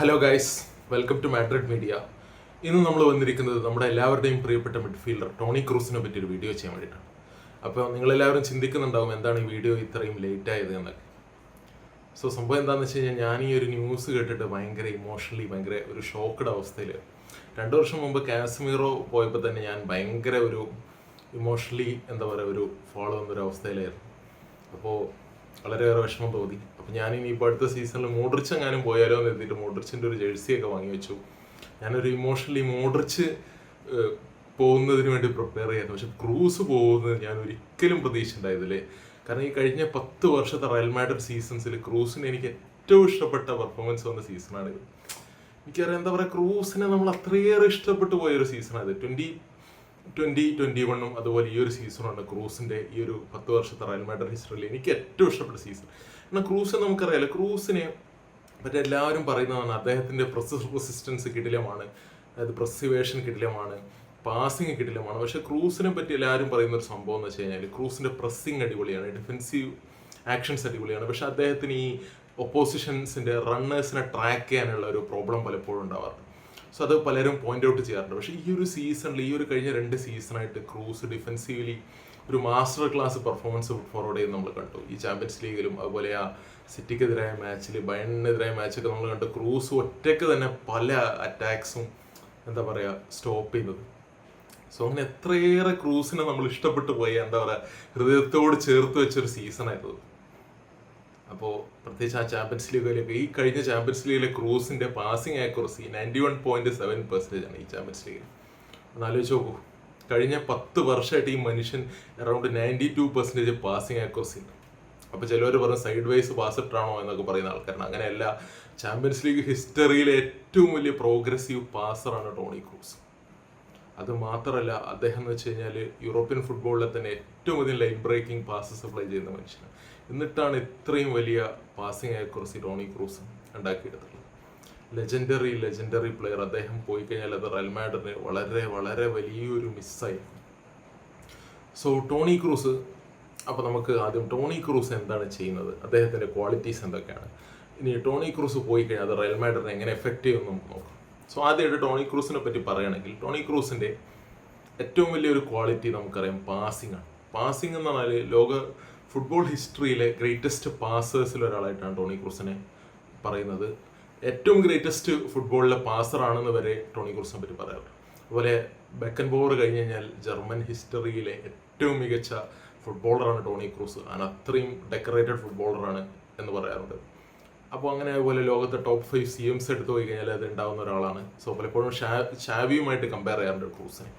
Hello guys welcome to Madrid media ഇന്ന് നമ്മൾ വന്നിരിക്കുന്നത് നമ്മുടെ എല്ലാവരുടെയും പ്രിയപ്പെട്ട മിഡ്ഫീൽഡർ ടോണി ക്രൂസിനെ പറ്റി ഒരു വീഡിയോ ചെയ്യാൻ വേണ്ടിയിട്ടാണ്. അപ്പോൾ നിങ്ങളെല്ലാവരും ചിന്തിക്കുന്നുണ്ടാവും എന്താണ് ഈ വീഡിയോ ഇത്രയും ലേറ്റ് ആയത് എന്നൊക്കെ. സോ സംഭവം എന്താണെന്ന് വെച്ച് കഴിഞ്ഞാൽ ഞാൻ ഈ ഒരു ന്യൂസ് കേട്ടിട്ട് ഭയങ്കര ഇമോഷണലി ഭയങ്കര ഒരു ഷോക്കഡ് അവസ്ഥയിൽ രണ്ട് വർഷം മുമ്പ് കാശ്മീറോ പോയപ്പോൾ തന്നെ ഞാൻ ഭയങ്കര ഒരു ഇമോഷണലി എന്താ പറയുക ഒരു ഫോളോ എന്നൊരു അവസ്ഥയിലായിരുന്നു. അപ്പോൾ വളരെയേറെ വിഷമം തോന്നി. അപ്പം ഞാൻ ഇപ്പോൾ അടുത്ത സീസണിൽ മോഡ്രിച്ച് എങ്ങാനും പോയാലോ എന്ന് എഴുതിയിട്ട് മോഡ്രിച്ചിന്റെ ഒരു ജേഴ്സിയൊക്കെ വാങ്ങി വെച്ചു. ഞാനൊരു ഇമോഷണലി മോഡ്രിച്ച് പോകുന്നതിന് വേണ്ടി പ്രിപ്പയർ ചെയ്യായിരുന്നു. പക്ഷെ ക്രൂസ് പോകുന്നത് ഞാൻ ഒരിക്കലും പ്രതീക്ഷിച്ചിട്ടുണ്ടായതില്ലേ കാരണം ഈ കഴിഞ്ഞ പത്ത് വർഷത്തെ റയൽ മാഡ്രിഡ് സീസൺസിൽ ക്രൂസിന് എനിക്ക് ഏറ്റവും ഇഷ്ടപ്പെട്ട പെർഫോമൻസ് വന്ന സീസണാണിത് എനിക്കറിയാം എന്താ പറയുക ക്രൂസിനെ നമ്മൾ അത്രയേറെ ഇഷ്ടപ്പെട്ടു പോയൊരു ഒരു സീസണായത് ട്വന്റി ട്വന്റി ട്വന്റി വണ്ണും അതുപോലെ ഈ ഒരു സീസണുണ്ട് ക്രൂസിന്റെ ഈ ഒരു പത്ത് വർഷത്തെ റയൽ മാഡ്രിഡ് ഹിസ്റ്ററിയിൽ എനിക്ക് ഏറ്റവും ഇഷ്ടപ്പെട്ട സീസൺ എന്നാൽ ക്രൂസ് നമുക്കറിയാലോ ക്രൂസിനെ മറ്റേ എല്ലാവരും പറയുന്നതാണ് അദ്ദേഹത്തിന്റെ പ്രസ് റെസിസ്റ്റൻസ് കിടിലമാണ് അതായത് പ്രസിവേഷൻ കിടിലമാണ് പാസിങ് കിടിലമാണ്. പക്ഷേ ക്രൂസിനെ പറ്റി എല്ലാവരും പറയുന്ന ഒരു സംഭവം എന്ന് വെച്ച് കഴിഞ്ഞാൽ ക്രൂസിന്റെ പ്രസ്സിങ് അടിപൊളിയാണ് ഡിഫെൻസീവ് ആക്ഷൻസ് അടിപൊളിയാണ്. പക്ഷെ അദ്ദേഹത്തിന് ഈ ഒപ്പോസിഷൻസിന്റെ റണ്ണേഴ്സിനെ ട്രാക്ക് ചെയ്യാനുള്ള ഒരു പ്രോബ്ലം പലപ്പോഴും ഉണ്ടാവാറുണ്ട്. സോ അത് പലരും പോയിന്റ് ഔട്ട് ചെയ്യാറുണ്ട്. പക്ഷേ ഈ ഒരു സീസണിൽ ഈ ഒരു കഴിഞ്ഞ രണ്ട് സീസണായിട്ട് ക്രൂസ് ഡിഫെൻസീവ്ലി ഒരു മാസ്റ്റർ ക്ലാസ് പെർഫോമൻസ് ഫോർവേഡ് ചെയ്ത് നമ്മൾ കണ്ടു. ഈ ചാമ്പ്യൻസ് ലീഗിലും അതുപോലെ ആ സിറ്റിക്കെതിരായ മാച്ചിൽ ബയണിനെതിരായ മാച്ചൊക്കെ നമ്മൾ കണ്ടു. ക്രൂസ് ഒറ്റയ്ക്ക് തന്നെ പല അറ്റാക്സും എന്താ പറയുക സ്റ്റോപ്പ് ചെയ്യുന്നത്. സോ അങ്ങനെ എത്രയേറെ ക്രൂസിനെ നമ്മൾ ഇഷ്ടപ്പെട്ടു പോയി. എന്താ പറയുക ഹൃദയത്തോട് ചേർത്ത് വെച്ചൊരു സീസണായിരുന്നു അപ്പോൾ പ്രത്യേകിച്ച് ആ ചാമ്പ്യൻസ് ലീഗിലേക്ക് ഈ കഴിഞ്ഞ ചാമ്പ്യൻസ് ലീഗിലെ ക്രൂസിന്റെ passing accuracy ninety one point seven percentage ആണ് ഈ ചാമ്പ്യൻസ് ലീഗിൽ ഒന്ന് ആലോചിച്ച് നോക്കൂ. കഴിഞ്ഞ പത്ത് വർഷമായിട്ട് ഈ മനുഷ്യൻ around ninety two percentage passing accuracy ഉണ്ട്. അപ്പോൾ ചിലവർ പറയും സൈഡ് വൈസ് പാസ് ഇട്ടാണോ എന്നൊക്കെ പറയുന്ന ആൾക്കാരാണ്. അങ്ങനെയല്ല ചാമ്പ്യൻസ് ലീഗ് ഹിസ്റ്ററിയിലെ ഏറ്റവും വലിയ പ്രോഗ്രസീവ് പാസറാണ് ടോണി ക്രൂസ് അത് മാത്രമല്ല അദ്ദേഹം എന്ന് വെച്ച് കഴിഞ്ഞാൽ യൂറോപ്യൻ ഫുട്ബോളിലെ തന്നെ ഏറ്റവും അധികം ലൈൻ ബ്രേക്കിംഗ് പാസസ് സപ്ലൈ ചെയ്യുന്ന മനുഷ്യനാണ്. എന്നിട്ടാണ് ഇത്രയും വലിയ പാസിംഗ് ആക്യുറസി ടോണി ക്രൂസ് ഉണ്ടാക്കിയെടുത്തുള്ളത് ലെജൻഡറി ലെജൻഡറി പ്ലെയർ അദ്ദേഹം പോയി കഴിഞ്ഞാൽ അത് റയൽ മാഡറിന് വളരെ വളരെ വലിയൊരു മിസ്സായി സോ ടോണി ക്രൂസ് അപ്പോൾ നമുക്ക് ആദ്യം ടോണി ക്രൂസ് എന്താണ് ചെയ്യുന്നത്? അദ്ദേഹത്തിന്റെ ക്വാളിറ്റീസ് എന്തൊക്കെയാണ്? ഇനി ടോണി ക്രൂസ് പോയി കഴിഞ്ഞാൽ അത് റയൽ മാഡറിനെ എങ്ങനെ എഫക്റ്റ് ചെയ്യുമെന്ന് നമുക്ക് നോക്കാം. സോ ആദ്യമായിട്ട് ടോണി ക്രൂസിനെ പറ്റി പറയുകയാണെങ്കിൽ ടോണി ക്രൂസിന്റെ ഏറ്റവും വലിയൊരു ക്വാളിറ്റി നമുക്കറിയാം പാസിംഗ് ആണ്. പാസിംഗ് എന്ന് പറഞ്ഞാൽ ലോക ഫുട്ബോൾ ഹിസ്റ്ററിയിലെ ഗ്രേറ്റസ്റ്റ് പാസേഴ്സിൽ ഒരാളായിട്ടാണ് ടോണി ക്രൂസിനെ പറയുന്നത്. ഏറ്റവും ഗ്രേറ്റസ്റ്റ് ഫുട്ബോളിലെ പാസറാണെന്ന് വരെ ടോണി ക്രൂസിനെ പറ്റി പറയാറുണ്ട്. അതുപോലെ ബെക്കൻ ബോർ കഴിഞ്ഞ് കഴിഞ്ഞാൽ ജർമ്മൻ ഹിസ്റ്ററിയിലെ ഏറ്റവും മികച്ച ഫുട്ബോളറാണ് ടോണി ക്രൂസ്. ആണ് അത്രയും ഡെക്കറേറ്റഡ് ഫുട്ബോളറാണ് എന്ന് പറയാറുണ്ട്. അപ്പോൾ അങ്ങനെ അതുപോലെ ലോകത്തെ ടോപ്പ് ഫൈവ് സി എംസ് എടുത്തു പോയി കഴിഞ്ഞാൽ അത് ഉണ്ടാകുന്ന ഒരാളാണ്. സോ പലപ്പോഴും ഷാ ഷാവിയുമായിട്ട് കമ്പയർ ചെയ്യാറുണ്ട് ക്രൂസിനെ.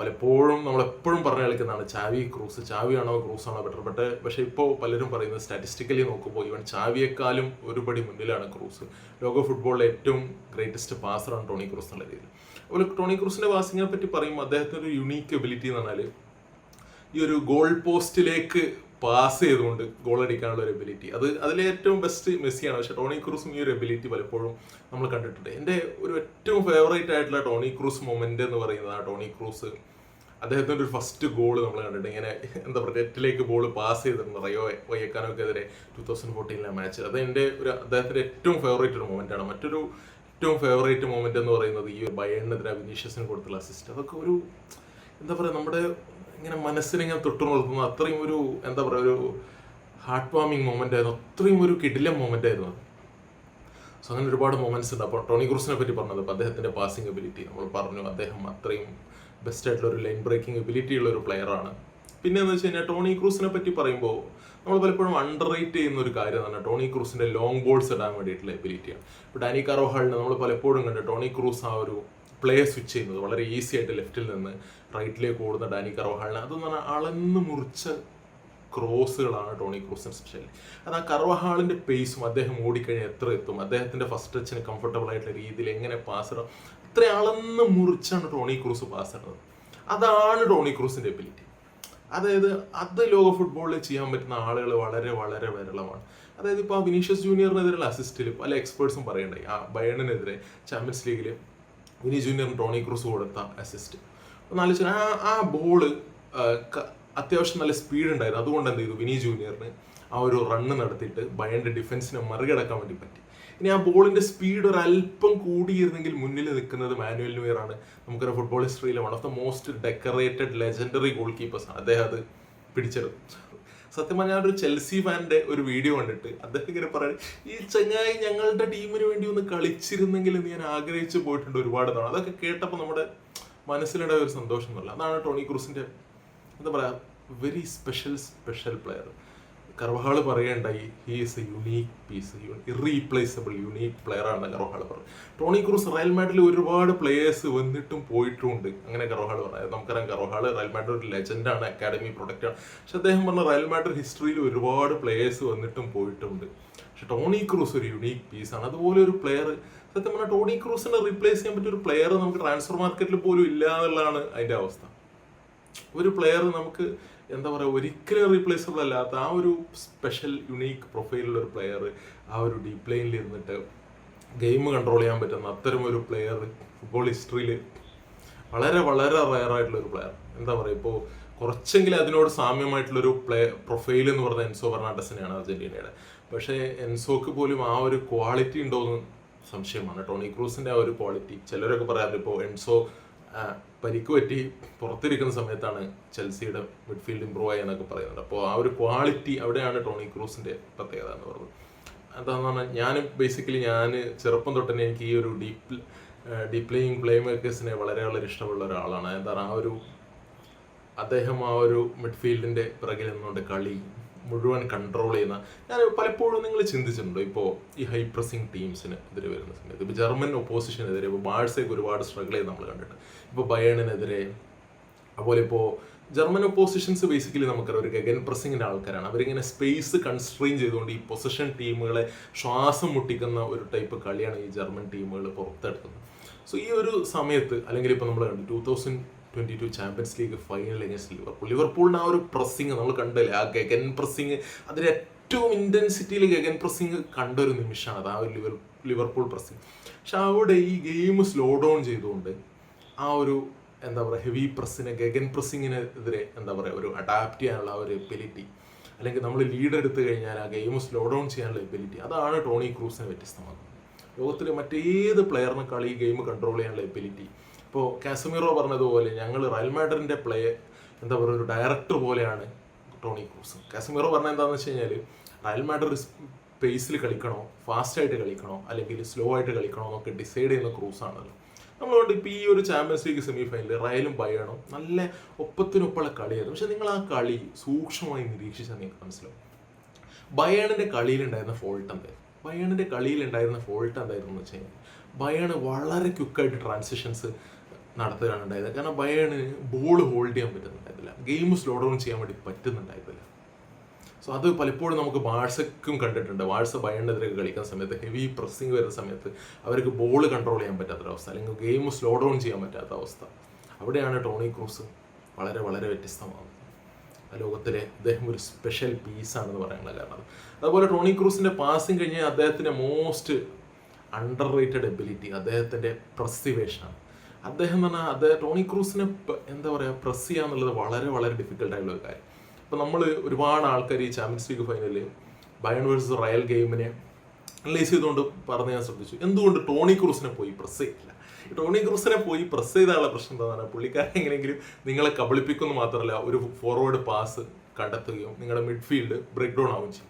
പലപ്പോഴും നമ്മൾ എപ്പോഴും പറഞ്ഞു കളിക്കുന്നതാണ് ചാവി ക്രൂസ് ചാവിയാണോ ക്രൂസ് ആണോ ബെറ്റർ ബട്ട് പക്ഷേ ഇപ്പോൾ പലരും പറയുന്നത് സ്റ്റാറ്റിസ്റ്റിക്കലി നോക്കുമ്പോൾ ഇവൻ ചാവിയേക്കാളും ഒരുപടി മുന്നിലാണ് ക്രൂസ്. ലോക ഫുട്ബോളിലെ ഏറ്റവും ഗ്രേറ്റസ്റ്റ് പാസറാണ് ടോണി ക്രൂസ് എന്നുള്ള രീതിയിൽ. അതുപോലെ ടോണി ക്രൂസിന്റെ പാസിങ്ങിനെ പറ്റി പറയുമ്പോൾ അദ്ദേഹത്തിന്റെ ഒരു യുണീക്ക് എബിലിറ്റി എന്ന് പറഞ്ഞാൽ ഈ ഒരു ഗോൾ പോസ്റ്റിലേക്ക് പാസ് ചെയ്തുകൊണ്ട് ഗോൾ അടിക്കാനുള്ള ഒരു എബിലിറ്റി അത് അതിലെ ഏറ്റവും ബെസ്റ്റ് മെസ്സിയാണ്. പക്ഷേ ടോണി ക്രൂസും ഈ ഒരു എബിലിറ്റി പലപ്പോഴും നമ്മൾ കണ്ടിട്ടുണ്ട്. എന്റെ ഒരു ഏറ്റവും ഫേവറേറ്റ് ആയിട്ടുള്ള ടോണി ക്രൂസ് മൊമെന്റ് എന്ന് പറയുന്നത് ടോണി ക്രൂസ്. അദ്ദേഹത്തിന്റെ ഒരു ഫസ്റ്റ് ഗോൾ നമ്മൾ കണ്ടിട്ടുണ്ട്. ഇങ്ങനെ എന്താ പറയുക നെറ്റിലേക്ക് ബോൾ പാസ് ചെയ്തിട്ടുണ്ട് റയോ വയ്യക്കാനൊക്കെ എതിരെ ടൂ തൗസൻഡ് ഫോർട്ടീനിലെ മാച്ച് അത് എന്റെ ഒരു അദ്ദേഹത്തിന്റെ ഏറ്റവും ഫേവറേറ്റ് ഒരു മൊമെന്റ് ആണ്. മറ്റൊരു ഏറ്റവും ഫേവറേറ്റ് മൊമെന്റ് എന്ന് പറയുന്നത് ഈ ഒരു ബയണിനെതിരെ വിനീഷ്യസിന് കൊടുത്തുള്ള അസിസ്റ്റ് അതൊക്കെ ഒരു എന്താ പറയുക നമ്മുടെ ഇങ്ങനെ മനസ്സിനിങ്ങനെ തൊട്ടുണർത്തുന്ന അത്രയും ഒരു എന്താ പറയുക ഒരു ഹാർട്ട് വാമിങ് മൊമെന്റ് ആയിരുന്നു. അത്രയും ഒരു കിടിലം മൊമെന്റ് ആയിരുന്നു സോ അങ്ങനെ ഒരുപാട് മൊമെന്റ്സ് ഉണ്ട്. അപ്പോൾ ടോണി ക്രൂസിനെ പറ്റി പറഞ്ഞത് അപ്പോൾ അദ്ദേഹത്തിന്റെ പാസിംഗ് എബിലിറ്റി നമ്മൾ പറഞ്ഞു അദ്ദേഹം അത്രയും ബെസ്റ്റ് ആയിട്ടുള്ള ഒരു ലൈൻ ബ്രേക്കിംഗ് എബിലിറ്റി ഉള്ള ഒരു പ്ലെയർ ആണ്. പിന്നെ എന്ന് വെച്ച് കഴിഞ്ഞാൽ ടോണി ക്രൂസിനെ പറ്റി പറയുമ്പോൾ നമ്മൾ പലപ്പോഴും അണ്ടർ റേറ്റ് ചെയ്യുന്ന ഒരു കാര്യം എന്ന് തന്നെ ടോണി ക്രൂസിന്റെ ലോങ് ബോൾസ് ഇടാൻ വേണ്ടിയിട്ടുള്ള എബിലിറ്റിയാണ് ഇപ്പോൾ ഡാനി കാറോഹാളിനെ നമ്മൾ പലപ്പോഴും കണ്ട് ടോണി ക്രൂസ് ആ ഒരു പ്ലേ സ്വിച്ച് ചെയ്യുന്നത് വളരെ ഈസി ആയിട്ട് ലെഫ്റ്റിൽ നിന്ന് റൈറ്റിലേക്ക് ഓടുന്ന ഡാനി കറോഹാളിനെ അതെന്ന് പറഞ്ഞാൽ അളന്ന് മുറിച്ച ക്രോസുകളാണ് ടോണി ക്രൂസിന് സ്പെഷ്യലി അത് ആ കർവഹാളിന്റെ പേസും അദ്ദേഹം ഓടിക്കഴിഞ്ഞാൽ എത്ര എത്തും? അദ്ദേഹത്തിന്റെ ഫസ്റ്റ് ടച്ചിന് കംഫർട്ടബിൾ ആയിട്ടുള്ള രീതിയിൽ എങ്ങനെ പാസ് ഇടാം? ഇത്ര അളന്ന് മുറിച്ചാണ് ടോണി ക്രൂസ് പാസ് ഇടുന്നത്. അതാണ് ടോണി ക്രൂസിന്റെ എബിലിറ്റി അതായത് അത് ലോക ഫുട്ബോളിൽ ചെയ്യാൻ പറ്റുന്ന ആളുകൾ വളരെ വളരെ വിരളമാണ്. അതായത് ഇപ്പോൾ ആ വിനീഷ്യസ് ജൂനിയറിനെതിരെയുള്ള അസിസ്റ്റിൽ പല എക്സ്പേർട്സും പറയണ്ടായി ആ ബയണിനെതിരെ ചാമ്പ്യൻസ് ലീഗിൽ വിനി ജൂനിയറിന് ടോണി ക്രൂസ് കൊടുത്ത അസിസ്റ്റ് ഒന്ന് ആലോചിച്ചാൽ ആ ആ ബോൾ അത്യാവശ്യം നല്ല സ്പീഡ് ഉണ്ടായിരുന്നു. അതുകൊണ്ട് എന്ത് ചെയ്തു? വിനി ജൂനിയറിന് ആ ഒരു റണ്ണ് നടത്തിയിട്ട് ബയന്റെ ഡിഫൻസിനെ മറികടക്കാൻ വേണ്ടി പറ്റി. ഇനി ആ ബോളിന്റെ സ്പീഡ് ഒരു അല്പം കൂടിയിരുന്നെങ്കിൽ മുന്നിൽ നിൽക്കുന്നത് മാനുവൽ ന്യൂയർ ആണ്. നമുക്കൊരു football ഹിസ്റ്ററിയിലെ one of the most decorated legendary goalkeepers അദ്ദേഹം അത് പിടിച്ചെടുത്തു. സത്യം പറഞ്ഞാൽ ഒരു ചെൽസി ഫാന്റെ ഒരു വീഡിയോ കണ്ടിട്ട് അദ്ദേഹം ഇങ്ങനെ പറയുന്നത് ഈ ചങ്ങായി ഞങ്ങളുടെ ടീമിന് വേണ്ടി ഒന്ന് കളിച്ചിരുന്നെങ്കിൽ എന്ന് ഞാൻ ആഗ്രഹിച്ചു പോയിട്ടുണ്ട് ഒരുപാട് തവണ. അതൊക്കെ കേട്ടപ്പോൾ നമ്മുടെ മനസ്സിലുണ്ടായ ഒരു സന്തോഷം എന്നല്ല. അതാണ് ടോണി ക്രൂസിന്റെ എന്താ പറയാ very special special player Carvajal പറയണ്ടായി he is a unique piece irreplaceable player ആണ് പറയുന്നത് പറഞ്ഞത്. ടോണി ക്രൂസ് റയൽ മാഡ്രിൽ ഒരുപാട് പ്ലേയേഴ്സ് വന്നിട്ടും പോയിട്ടുമുണ്ട് അങ്ങനെ കർവഹാൾ പറയാം നമുക്കറിയാം കർവഹാൾ റയൽ മാഡ്രിഡ് ഒരു ലെജൻഡാണ് അക്കാഡമി പ്രൊഡക്റ്റാണ് പക്ഷെ അദ്ദേഹം പറഞ്ഞ റയൽ മാഡ്രിഡ് ഹിസ്റ്ററിയിൽ ഒരുപാട് പ്ലേയേഴ്സ് വന്നിട്ടും പോയിട്ടുണ്ട്. പക്ഷെ ടോണി ക്രൂസ് ഒരു യുണീക്ക് പീസാണ് അതുപോലെ ഒരു പ്ലെയർ സത്യം പറഞ്ഞാൽ ടോണി ക്രൂസിനെ റീപ്ലേസ് ചെയ്യാൻ പറ്റിയ ഒരു പ്ലെയർ നമുക്ക് ട്രാൻസ്ഫർ മാർക്കറ്റിൽ പോലും ഇല്ല എന്നുള്ളതാണ് അതിന്റെ അവസ്ഥ. ഒരു പ്ലെയർ നമുക്ക് എന്താ പറയുക ഒരിക്കലും റീപ്ലേസബിൾ അല്ലാത്ത ആ ഒരു സ്പെഷ്യൽ യുണീക്ക് പ്രൊഫൈലുള്ള ഒരു പ്ലെയർ ആ ഒരു ഡീപ് ലൈനിൽ ഇരുന്നിട്ട് ഗെയിം കൺട്രോൾ ചെയ്യാൻ പറ്റുന്ന അത്തരം ഒരു പ്ലെയർ ഫുട്ബോൾ ഹിസ്റ്ററിയിൽ വളരെ വളരെ റയർ ആയിട്ടുള്ള ഒരു പ്ലെയർ എന്താ പറയുക ഇപ്പോൾ കുറച്ചെങ്കിലും അതിനോട് സാമ്യമായിട്ടുള്ളൊരു പ്ലേ പ്രൊഫൈൽ എന്ന് പറഞ്ഞ എൻസോ ഫെർണാണ്ടസിനെയാണ് അർജന്റീനയുടെ. പക്ഷേ എൻസോക്ക് പോലും ആ ഒരു ക്വാളിറ്റി ഉണ്ടോയെന്ന് സംശയമാണ്. ടോണി ക്രൂസിന്റെ ആ ഒരു ക്വാളിറ്റി ചിലരൊക്കെ പറയാറുണ്ട് ഇപ്പോൾ എൻസോ പരിക്ക് പറ്റി പുറത്തിരിക്കുന്ന സമയത്താണ് ചെൽസിയുടെ മിഡ്ഫീൽഡ് ഇമ്പ്രൂവ് ആയി എന്നൊക്കെ പറയുന്നത്. അപ്പോൾ ആ ഒരു ക്വാളിറ്റി അവിടെയാണ് ടോണി ക്രൂസിന്റെ പ്രത്യേകത എന്ന് പറയുന്നത്. അതാന്ന് പറഞ്ഞാൽ ഞാൻ ബേസിക്കലി ഞാൻ ചെറുപ്പം തൊട്ട് എനിക്ക് ഈ ഒരു ഡീപ് പ്ലേയിങ് പ്ലേ മേക്കേഴ്സിനെ വളരെ വളരെ ഇഷ്ടമുള്ള ഒരാളാണ്. എന്താണ് ആ ഒരു അദ്ദേഹം ആ ഒരു മിഡ്ഫീൽഡിന്റെ പിറകിൽ നിന്നുകൊണ്ട് കളി മുഴുവൻ കൺട്രോൾ ചെയ്യുന്ന ഞാൻ പലപ്പോഴും നിങ്ങൾ ചിന്തിച്ചിട്ടുണ്ടോ? ഇപ്പോൾ ഈ ഹൈ പ്രസിംഗ് ടീംസിന് എതിരെ വരുന്ന സമയത്ത് ഇപ്പോൾ ജർമ്മൻ ഒപ്പോസിഷനെതിരെ ഇപ്പോൾ ബാഴ്സയ്ക്ക് ഒരുപാട് സ്ട്രഗിൾ ചെയ്ത് നമ്മൾ കണ്ടിട്ടുണ്ട്. ഇപ്പോൾ ബയേണിനെതിരെ അതുപോലെ ഇപ്പോൾ ജർമ്മൻ ഒപ്പോസിഷൻസ് ബേസിക്കലി നമുക്കറിയാം ഒരു ഗഗൻ പ്രസിംഗിന്റെ ആൾക്കാരാണ്. അവരിങ്ങനെ സ്പേസ് കൺസ്ട്രെയിൻ ചെയ്തുകൊണ്ട് ഈ പൊസിഷൻ ടീമുകളെ ശ്വാസം മുട്ടിക്കുന്ന ഒരു ടൈപ്പ് കളിയാണ് ഈ ജർമ്മൻ ടീമുകൾ പുറത്തെടുക്കുന്നത്. സോ ഈ ഒരു സമയത്ത് അല്ലെങ്കിൽ ഇപ്പോൾ നമ്മൾ കണ്ടു two thousand twenty two champions league final against Liverpool ലിവർപൂളിന് ആ ഒരു പ്രസ്സിങ് നമ്മൾ കണ്ടല്ലേ? ആ ഗഗൻ പ്രസ്സിങ് അതിന് ഏറ്റവും ഇന്റൻസിറ്റിയിൽ ഗഗൻ പ്രസ്സിങ് കണ്ട ഒരു നിമിഷമാണ്. അത് ആ ഒരു ലിവർ ലിവർപൂൾ പ്രസ്സിങ് പക്ഷെ അവിടെ ഈ ഗെയിം സ്ലോ ഡൗൺ ചെയ്തുകൊണ്ട് ആ ഒരു എന്താ പറയുക ഹെവി പ്രസ്സിനെ ഗഗൻ പ്രസ്സിങ്ങിനെതിരെ എന്താ പറയുക ഒരു അഡാപ്റ്റ് ചെയ്യാനുള്ള ആ ഒരു എബിലിറ്റി അല്ലെങ്കിൽ നമ്മൾ ലീഡ് എടുത്ത് കഴിഞ്ഞാൽ ആ ഗെയിം സ്ലോ ഡൗൺ ചെയ്യാനുള്ള എബിലിറ്റി അതാണ് ടോണി ക്രൂസിനെ വ്യത്യസ്തമാക്കുന്നത്. ലോകത്തിലെ മറ്റേത് പ്ലെയറിനെ ഈ ഗെയിം കൺട്രോൾ ചെയ്യാനുള്ള എബിലിറ്റി ഇപ്പോൾ കാസമിറോ പറഞ്ഞതുപോലെ ഞങ്ങൾ റയൽ മാഡറിന്റെ പ്ലേ എന്താ പറയുക ഒരു ഡയറക്ടർ പോലെയാണ് ടോണി ക്രൂസ്. കാസമിറോ പറഞ്ഞ എന്താണെന്ന് വെച്ച് കഴിഞ്ഞാൽ റയൽ മാഡർ സ്പേസിൽ കളിക്കണോ ഫാസ്റ്റ് ആയിട്ട് കളിക്കണോ അല്ലെങ്കിൽ സ്ലോ ആയിട്ട് കളിക്കണോ എന്നൊക്കെ ഡിസൈഡ് ചെയ്യുന്ന ക്രൂസ് ആണല്ലോ. നമ്മളോട് ഇപ്പോൾ ഈ ഒരു ചാമ്പ്യൻസ് ലീഗ് സെമി ഫൈനലിൽ റയലും ബയണും നല്ല ഒപ്പത്തിനൊപ്പമുള്ള കളിയായിരുന്നു. പക്ഷെ നിങ്ങൾ ആ കളി സൂക്ഷ്മമായി നിരീക്ഷിച്ചാൽ നിങ്ങൾക്ക് മനസ്സിലാവും. ബയണിന്റെ കളിയിലുണ്ടായിരുന്ന ഫോൾട്ട് എന്തായിരുന്നു? ബയണിന്റെ കളിയിലുണ്ടായിരുന്ന ഫോൾട്ട് എന്തായിരുന്നു എന്ന് വെച്ച് കഴിഞ്ഞാൽ ബയേണ് വളരെ ക്വിക്കായിട്ട് ട്രാൻസിഷൻസ് നടത്തുകയാണ് ഉണ്ടായത് കാരണം ബയേണ് ബോൾ ഹോൾഡ് ചെയ്യാൻ പറ്റുന്നുണ്ടായിരുന്നില്ല. ഗെയിം സ്ലോ ഡൗൺ ചെയ്യാൻ വേണ്ടി പറ്റുന്നുണ്ടായിരുന്നില്ല. സോ അത് പലപ്പോഴും നമുക്ക് വാഴ്സക്കും കണ്ടിട്ടുണ്ട്. വാഴ്സ ബയണിനെതിരെ കളിക്കുന്ന സമയത്ത് ഹെവി പ്രസ്സിങ് വരുന്ന സമയത്ത് അവർക്ക് ബോൾ കൺട്രോൾ ചെയ്യാൻ പറ്റാത്തൊരവസ്ഥ അല്ലെങ്കിൽ ഗെയിം സ്ലോ ഡൗൺ ചെയ്യാൻ പറ്റാത്ത അവസ്ഥ. അവിടെയാണ് ടോണി ക്രൂസ് വളരെ വളരെ വ്യത്യസ്തമാകുന്നത്. ലോകത്തിലെ അദ്ദേഹം ഒരു സ്പെഷ്യൽ പീസാണെന്ന് പറയാനുള്ള കാരണം. അതുപോലെ ടോണി ക്രൂസിന്റെ പാസിങ് കഴിഞ്ഞാൽ അദ്ദേഹത്തിന്റെ മോസ്റ്റ് അണ്ടർ റേറ്റഡ് എബിലിറ്റി അദ്ദേഹത്തിന്റെ പ്രസിവേഷനാണ് അദ്ദേഹം പറഞ്ഞാൽ അദ്ദേഹം ടോണി ക്രൂസിനെ എന്താ പറയുക പ്രസ് ചെയ്യുക എന്നുള്ളത് വളരെ വളരെ ഡിഫിക്കൽട്ട് ആയിട്ടുള്ള ഒരു കാര്യം. അപ്പോൾ നമ്മൾ ഒരുപാട് ആൾക്കാർ ഈ ചാമ്പ്യൻസ് ലീഗ് ഫൈനലിൽ ബയൺ റയൽ ഗെയിമിനെ അനലൈസ് ചെയ്തുകൊണ്ട് പറഞ്ഞു ഞാൻ ശ്രദ്ധിച്ചു. എന്തുകൊണ്ട് ടോണി ക്രൂസിനെ പോയി പ്രസ് ചെയ്തില്ല? ടോണി ക്രൂസിനെ പോയി പ്രസ് ചെയ്താലുള്ള പ്രശ്നം എന്താണ്? പുള്ളിക്കാരൻ എങ്ങനെയെങ്കിലും നിങ്ങളെ കബളിപ്പിക്കുന്നു മാത്രമല്ല ഒരു ഫോർവേഡ് പാസ് കണ്ടെത്തുകയും നിങ്ങളുടെ മിഡ്ഫീൽഡ് ബ്രേക്ക് ഡൗൺ ആവുകയും ചെയ്യും.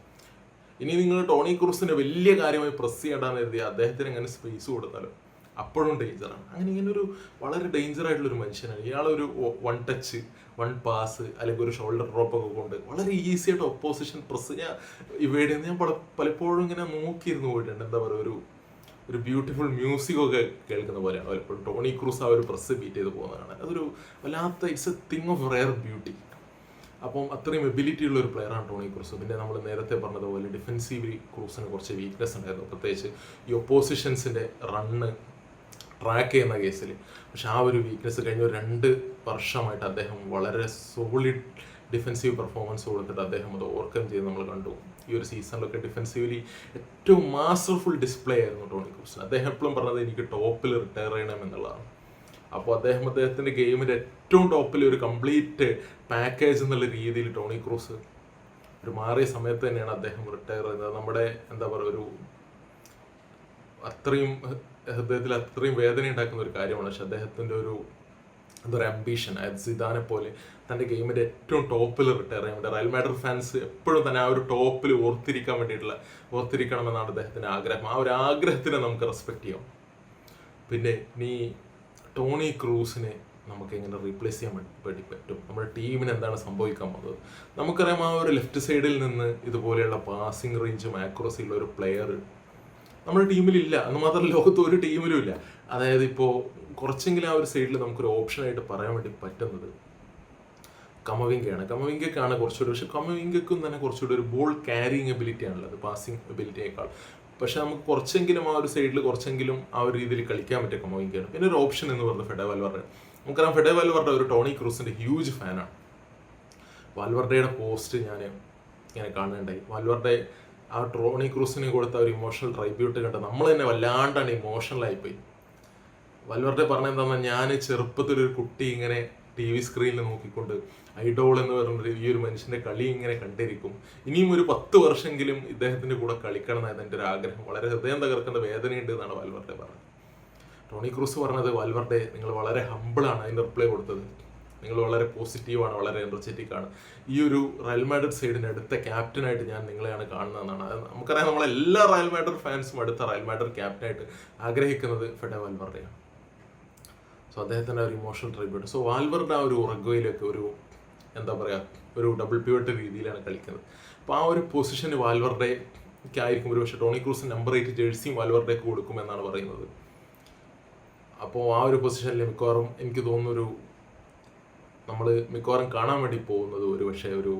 ഇനി നിങ്ങൾ ടോണി ക്രൂസിനെ വലിയ കാര്യമായി പ്രസ് ചെയ്യേണ്ടെന്ന് കരുതി അദ്ദേഹത്തിന് എങ്ങനെ സ്പേസ് കൊടുത്താലും അപ്പോഴും ഡേഞ്ചറാണ് അങ്ങനെ ഇങ്ങനെ ഒരു വളരെ ഡേഞ്ചർ ആയിട്ടുള്ള ഒരു മനുഷ്യനാണ്. ഇയാളൊരു വൺ ടച്ച് വൺ പാസ് അല്ലെങ്കിൽ ഒരു ഷോൾഡർ ഡ്രോപ്പ് ഒക്കെ കൊണ്ട് വളരെ ഈസി ആയിട്ട് ഒപ്പോസിഷൻ പ്രസ് ഞാൻ ഇവയുടെ ഞാൻ പല പലപ്പോഴും ഇങ്ങനെ നോക്കിയിരുന്നു പോയിട്ടുണ്ട്. എന്താ പറയുക ഒരു ഒരു ബ്യൂട്ടിഫുൾ മ്യൂസിക് ഒക്കെ കേൾക്കുന്ന പോലെയാണ്. പലപ്പോഴും ടോണി ക്രൂസ് ആ ഒരു പ്രസ് ബീറ്റ് ചെയ്ത് പോകുന്നതാണ് അതൊരു വല്ലാത്ത it's a thing of rare beauty അപ്പം അത്രയും എബിലിറ്റി ഉള്ള ഒരു പ്ലെയറാണ് ടോണി ക്രൂസ് പിന്നെ നമ്മൾ നേരത്തെ പറഞ്ഞതുപോലെ ഡിഫെൻസീവ് ക്രൂസിന് കുറച്ച് വീക്ക്നെസ് ഉണ്ടായിരുന്നു. പ്രത്യേകിച്ച് ഈ ഒപ്പോസിഷൻസിന്റെ റണ്ണ് ട്രാക്ക് ചെയ്യുന്ന കേസിൽ പക്ഷെ ആ ഒരു വീക്ക്നെസ് കഴിഞ്ഞ രണ്ട് വർഷമായിട്ട് അദ്ദേഹം വളരെ സോളിഡ് ഡിഫെൻസീവ് പെർഫോമൻസ് കൊടുത്തിട്ട് അദ്ദേഹം അത് ഓവർകം ചെയ്ത് നമ്മൾ കണ്ടു. ഈ ഒരു സീസണിലൊക്കെ ഡിഫെൻസീവ്ലി ഏറ്റവും മാസ്റ്റർഫുൾ ഡിസ്പ്ലേ ആയിരുന്നു ടോണി ക്രിസ്റ്റൻ അദ്ദേഹം എപ്പോഴും പറഞ്ഞത് എനിക്ക് ടോപ്പിൽ റിട്ടയർ ചെയ്യണം എന്നുള്ളതാണ്. അപ്പോൾ അദ്ദേഹം അദ്ദേഹത്തിന്റെ ഗെയിമിന്റെ ഏറ്റവും ടോപ്പിൽ ഒരു കംപ്ലീറ്റ് പാക്കേജ് എന്നുള്ള രീതിയിൽ ടോണി ക്രൂസ് ഒരു മാറിയ സമയത്ത് തന്നെയാണ് അദ്ദേഹം റിട്ടയർ ചെയ്തത്. നമ്മുടെ എന്താ പറയുക ഒരു അത്രയും ഹൃദയത്തിൽ അത്രയും വേദന ഉണ്ടാക്കുന്ന ഒരു കാര്യമാണ്. പക്ഷെ അദ്ദേഹത്തിന്റെ ഒരു എന്താ പറയുക അംബീഷൻ അതായത് സിദാനെ പോലെ തന്റെ ഗെയിമിന്റെ ഏറ്റവും ടോപ്പിൽ റിട്ടയർ ചെയ്യാൻ വേണ്ടി റയൽ മാഡർ ഫാൻസ് എപ്പോഴും തന്നെ ആ ഒരു ടോപ്പിൽ ഓർത്തിരിക്കാൻ വേണ്ടിയിട്ടുള്ള ഓർത്തിരിക്കണമെന്നാണ് അദ്ദേഹത്തിന്റെ ആഗ്രഹം. ആ ഒരു ആഗ്രഹത്തിനെ നമുക്ക് റെസ്പെക്ട് ചെയ്യാം. പിന്നെ നീ ടോണി ക്രൂസിനെ നമുക്ക് എങ്ങനെ റീപ്ലേസ് ചെയ്യാൻ വേണ്ടി പറ്റും? നമ്മുടെ ടീമിന് എന്താണ് സംഭവിക്കാൻ പോകുന്നത്? നമുക്കറിയാം ആ ഒരു ലെഫ്റ്റ് സൈഡിൽ നിന്ന് ഇതുപോലെയുള്ള പാസിംഗ് റേഞ്ചും ആക്യുറസിയുള്ള ഒരു പ്ലെയർ നമ്മുടെ ടീമിലില്ല. എന്ന് മാത്രമല്ല ലോകത്ത് ഒരു ടീമിലും ഇല്ല അതായത് ഇപ്പോൾ കുറച്ചെങ്കിലും ആ ഒരു സൈഡിൽ നമുക്കൊരു ഓപ്ഷനായിട്ട് പറയാൻ വേണ്ടി പറ്റുന്നത് കമവിങ്കയാണ് കമവിങ്കക്കാണ് കുറച്ചുകൂടി. പക്ഷെ കമവിങ്കക്കും തന്നെ കുറച്ചുകൂടി ഒരു ബോൾ ക്യാരിങ് എബിലിറ്റി ആണുള്ളത്. പാസിംഗ് എബിലിറ്റിയേക്കാൾ പക്ഷെ നമുക്ക് കുറച്ചെങ്കിലും ആ ഒരു സൈഡിൽ കുറച്ചെങ്കിലും ആ ഒരു രീതിയിൽ കളിക്കാൻ പറ്റിയ കമവിങ്കയാണ് പിന്നെ ഒരു ഓപ്ഷൻ എന്ന് പറഞ്ഞത് ഫെഡ വൽവറുടെ നമുക്കറിയാം ഫെഡ വൽവറുടെ ഒരു ടോണി ക്രൂസിന്റെ ഹ്യൂജ് ഫാനാണ് വാൽവർഡയുടെ പോസ്റ്റ് ഞാൻ ഇങ്ങനെ കാണുന്നുണ്ടായി. വാൽവർഡെ ആ ട്രോണി ക്രൂസിന് കൊടുത്ത ഒരു ഇമോഷണൽ ട്രൈബ്യൂട്ട് കണ്ട് നമ്മൾ തന്നെ വല്ലാണ്ടാണ് ഇമോഷണൽ ആയിപ്പോയി. വൽവരുടെ പറഞ്ഞ എന്താണെന്ന് ഞാൻ ചെറുപ്പത്തിലൊരു കുട്ടി ഇങ്ങനെ ടി വി സ്ക്രീനിൽ നോക്കിക്കൊണ്ട് ഐഡോൾ എന്ന് പറഞ്ഞൊരു ഈ ഒരു മനുഷ്യന്റെ കളി ഇങ്ങനെ കണ്ടിരിക്കും. ഇനിയും ഒരു പത്ത് വർഷമെങ്കിലും ഇദ്ദേഹത്തിന്റെ കൂടെ കളിക്കണം എന്നായിരുന്നു എന്റെ ഒരു ആഗ്രഹം. വളരെ ഹൃദയം തകർക്കേണ്ട വേദനയുണ്ട് എന്നാണ് വാൽവർഡെ പറഞ്ഞത്. ടോണി ക്രൂസ് പറഞ്ഞത് വാൽവർഡെ നിങ്ങൾ വളരെ ഹമ്പിളാണ് അതിന് റിപ്ലൈ കൊടുത്തത്. നിങ്ങൾ വളരെ പോസിറ്റീവാണ് വളരെ എനർജറ്റിക് ആണ്. ഈ ഒരു റയൽ മാഡ്രിഡ് സൈഡിന് അടുത്ത ക്യാപ്റ്റനായിട്ട് ഞാൻ നിങ്ങളെയാണ് കാണുന്നതെന്നാണ്. അത് നമുക്കറിയാം നമ്മളെല്ലാ റയൽ മാഡ്രിഡ് ഫാൻസും അടുത്ത റയൽ മാഡ്രിഡ് ക്യാപ്റ്റനായിട്ട് ആഗ്രഹിക്കുന്നത് ഫെഡ വാൽവർഡെയാണ്. സോ അദ്ദേഹത്തിന്റെ ഒരു ഇമോഷണൽ ട്രിബ്യൂട്ട് സോ വാൽവറിന്റെ ആ ഒരു ഉറഗോയിലൊക്കെ ഒരു എന്താ പറയുക ഒരു ഡബിൾ പ്യൂട്ട് രീതിയിലാണ് കളിക്കുന്നത്. അപ്പോൾ ആ ഒരു പൊസിഷന് വാൽവറുടെ ആയിരിക്കും ഒരു പക്ഷേ ടോണി ക്രൂസ് നമ്പർ എയ്റ്റ് ജേഴ്സിയും വാൽവറുടെക്ക് കൊടുക്കുമെന്നാണ് പറയുന്നത്. അപ്പോൾ ആ ഒരു പൊസിഷനിൽ മിക്കവാറും എനിക്ക് തോന്നുന്നൊരു നമ്മൾ മിക്കവാറും കാണാൻ വേണ്ടി പോകുന്നത് ഒരു പക്ഷേ ഒരു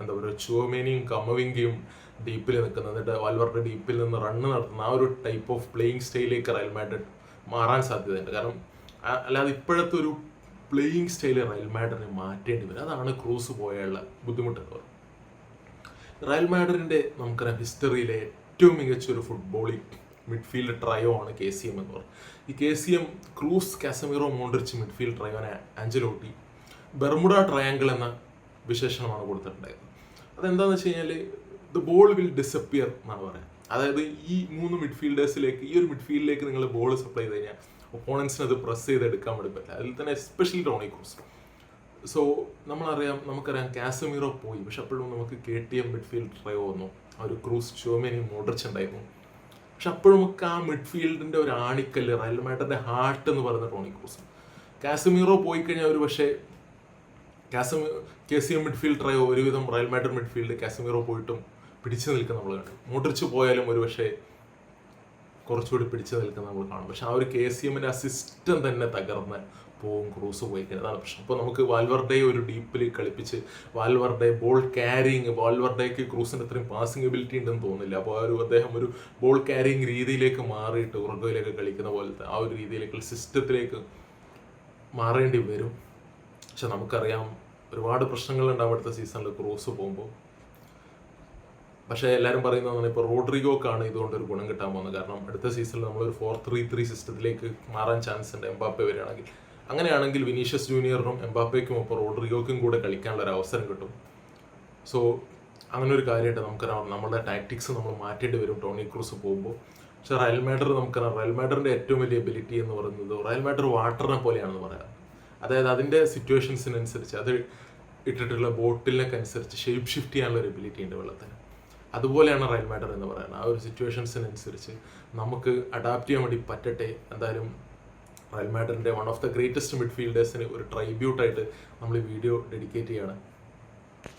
എന്താ പറയുക ചുവമേനിയും കമ്മവിങ്കയും ഡീപ്പിൽ നിൽക്കുന്ന എന്നിട്ട് വാൽവറുടെ ഡീപ്പിൽ നിന്ന് റണ്ണ് നടത്തുന്ന ആ ഒരു ടൈപ്പ് ഓഫ് പ്ലേയിങ് സ്റ്റൈലിലേക്ക് റയൽ മാഡ്രിഡ് മാറാൻ സാധ്യതയുണ്ട്. കാരണം അല്ലാതെ ഇപ്പോഴത്തെ ഒരു പ്ലേയിങ് സ്റ്റൈൽ റയൽ മാഡറിനെ മാറ്റേണ്ടി വരും. അതാണ് ക്രൂസ് പോയുള്ള ബുദ്ധിമുട്ട് എന്ന് പറയുന്നത്. റയൽ മാഡറിന്റെ നമുക്കറിയാം ഹിസ്റ്ററിയിലെ ഏറ്റവും മികച്ച ഒരു ഫുട്ബോളിംഗ് മിഡ്ഫീൽഡ് ട്രയോ ആണ് കെ സി എം എന്ന് പറയുന്നത്. ഈ K C M Kroos Casemiro Modric midfield ട്രയോനെ Ancelotti Bermuda triangle എന്ന വിശേഷണമാണ് കൊടുത്തിട്ടുണ്ടായത്. അതെന്താണെന്ന് വെച്ച് കഴിഞ്ഞാൽ ദ ബോൾ വിൽ ഡിസപ്പിയർ എന്നാണ് പറയുന്നത്. അതായത് ഈ മൂന്ന് മിഡ്ഫീൽഡേഴ്സിലേക്ക് ഈ ഒരു മിഡ്ഫീൽഡിലേക്ക് നിങ്ങൾ ബോൾ സപ്ലൈ ചെയ്ത് കഴിഞ്ഞാൽ ഒപ്പോണൻസിന് അത് പ്രസ് ചെയ്ത് എടുക്കാൻ വേണ്ടി പറ്റില്ല. അതിൽ തന്നെ എസ്പെഷ്യലി ടോണി ക്രൂസ് സോ നമ്മളറിയാം നമുക്കറിയാം കാസമീറോ പോയി. പക്ഷെ അപ്പോഴും നമുക്ക് K T M midfield trio വന്നു. ഒരു ക്രൂസ് ഷോമേനി മോഡർച്ച് ഉണ്ടായിരുന്നു പക്ഷെ അപ്പോഴും നമുക്ക് ആ മിഡ്ഫീൽഡിന്റെ ഒരു ആണിക്കല്ല് റയൽ മാഡറിന്റെ ഹാർട്ട് എന്ന് പറയുന്ന ടോണി ക്രൂസ് കാസമീറോ പോയി കഴിഞ്ഞാൽ ഒരു പക്ഷേ Casemiro K C M midfield trio ഒരുവിധം റയൽ മാഡ്രിഡ് മിഡ്ഫീൽഡ് കാസമീറോ പോയിട്ടും പിടിച്ചു നിൽക്കുന്ന നമ്മൾ കണ്ടു. മോട്ടറിച്ച് പോയാലും ഒരു പക്ഷേ കുറച്ചുകൂടി പിടിച്ചു നിൽക്കുന്ന നമ്മൾ കാണും. പക്ഷെ ആ ഒരു കെ സി എമ്മിന്റെ ആ സിസ്റ്റം തന്നെ തകർന്ന് പോവും ക്രൂസ് പോയിക്കുന്നത് അതാണ് പ്രശ്നം. അപ്പോൾ നമുക്ക് വാൽവർഡെ ഒരു ഡീപ്പിൽ കളിപ്പിച്ച് വാൽവർഡെ ബോൾ ക്യാരിങ് വാൽവർഡേക്ക് ക്രൂസിന്റെ അത്രയും പാസിംഗ് എബിലിറ്റി ഉണ്ടെന്ന് തോന്നുന്നില്ല. അപ്പോൾ ആ ഒരു അദ്ദേഹം ഒരു ബോൾ ക്യാരിങ് രീതിയിലേക്ക് മാറിയിട്ട് ഉറഗയിലേക്ക് കളിക്കുന്ന പോലത്തെ ആ ഒരു രീതിയിലേക്ക് സിസ്റ്റത്തിലേക്ക് മാറേണ്ടി വരും. പക്ഷെ നമുക്കറിയാം ഒരുപാട് പ്രശ്നങ്ങൾ ഉണ്ടാവും അടുത്ത സീസണിൽ ക്രൂസ് പോകുമ്പോൾ. പക്ഷേ എല്ലാവരും പറയുന്നതാണ് ഇപ്പോൾ റോഡ്രിഗോക്കാണ് ഇതുകൊണ്ട് ഒരു ഗുണം കിട്ടാൻ പോകുന്നത്. കാരണം അടുത്ത സീസണിൽ നമ്മളൊരു ഫോർ ത്രീ ത്രീ സിസ്റ്റത്തിലേക്ക് മാറാൻ ചാൻസ് ഉണ്ട് എംബാപ്പെ വരികയാണെങ്കിൽ. അങ്ങനെയാണെങ്കിൽ വിനീഷ്യസ് ജൂനിയറിനും എംബാപ്പയ്ക്കും ഒപ്പം റോഡ്രിഗോക്കും കൂടെ കളിക്കാനുള്ള ഒരു അവസരം കിട്ടും. സോ അങ്ങനെ ഒരു കാര്യമായിട്ട് നമുക്കറിയാം. നമ്മളുടെ ടാക്ടിക്സ് നമ്മൾ മാറ്റേണ്ടി വരും ടോണി ക്രൂസ് പോകുമ്പോൾ. പക്ഷേ റയൽ മാഡർ നമുക്കറിയാം. റയൽ മാഡറിന്റെ ഏറ്റവും വലിയ എബിലിറ്റി എന്ന് പറയുന്നത് റയൽ മാഡർ വാട്ടറിനെ പോലെയാണെന്ന് പറയാം. അതായത് അതിന്റെ സിറ്റുവേഷൻസിനനുസരിച്ച് അത് ഇട്ടിട്ടുള്ള ബോട്ടിലിനൊക്കെ അനുസരിച്ച് ഷേപ്പ് ഷിഫ്റ്റ് ചെയ്യാനുള്ള ഒരു എബിലിറ്റി ഉണ്ട് വെള്ളത്തിന്. അതുപോലെയാണ് റയൽ മാഡർ എന്ന് പറയുന്നത്. ആ ഒരു സിറ്റുവേഷൻസിനനുസരിച്ച് നമുക്ക് അഡാപ്റ്റ് ചെയ്യാൻ വേണ്ടി പറ്റട്ടെ. എന്തായാലും റയൽ മാഡറിന്റെ വൺ ഓഫ് ദ ഗ്രേറ്റസ്റ്റ് മിഡ്ഫീൽഡേഴ്സിന് ഒരു ട്രൈബ്യൂട്ടായിട്ട് നമ്മൾ ഈ വീഡിയോ ഡെഡിക്കേറ്റ് ചെയ്യാണ്.